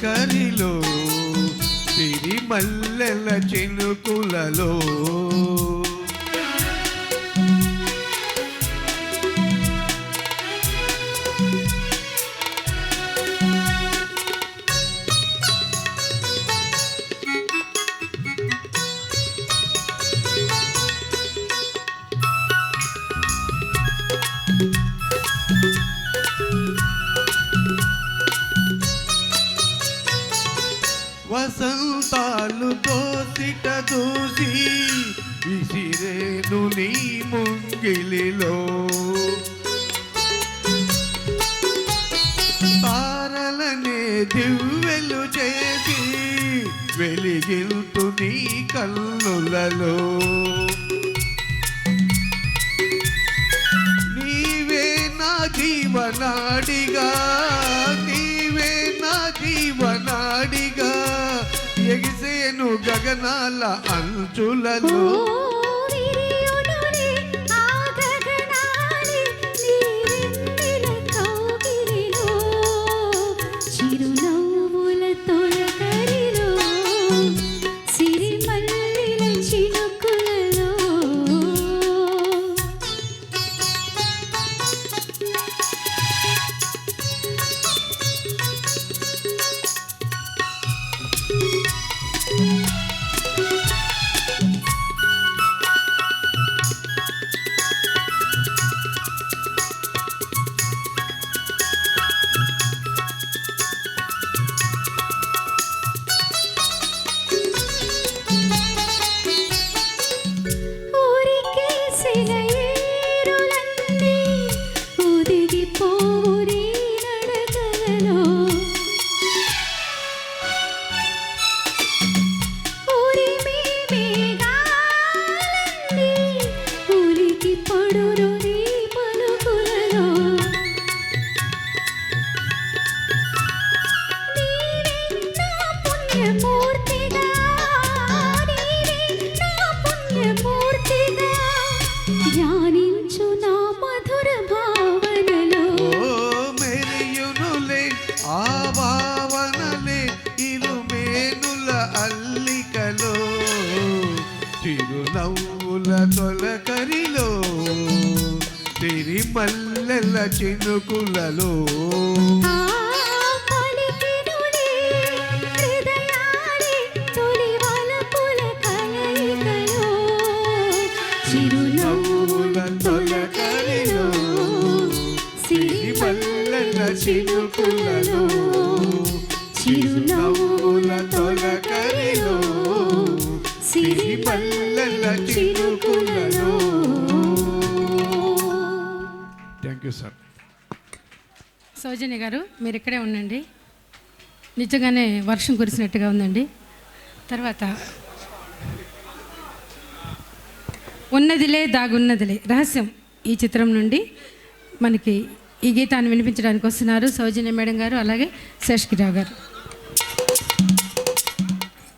తొలకరిలో సిరిమల్లెల చినుకులలో. వసంతాలు దోసిక దూసి విసిరేను నీ ముంగిలిలో. తారలనే దివ్వెలు చేసి వెలిగిల్తు నీ కల్లులలో నీవే నా జీవనాడిగా. గగనాల అంచులలో చిరునవ్వుల తొలకరిలో తిరిమల్లెల చినుకులలో. చిరునవ్వుల తొలకరిలో thank you sir Soujanya garu మీరు ఇక్కడే ఉండండి. నిజంగానే వర్షం కురిసినట్టుగా ఉందండి. తర్వాత ఉన్నదిలే దాగున్నదిలే రహస్యం ఈ చిత్రం నుండి మనకి ఈ గీతాన్ని వినిపించడానికి వస్తున్నారు సౌజన్య మేడం గారు అలాగే శేషగిరావు గారు.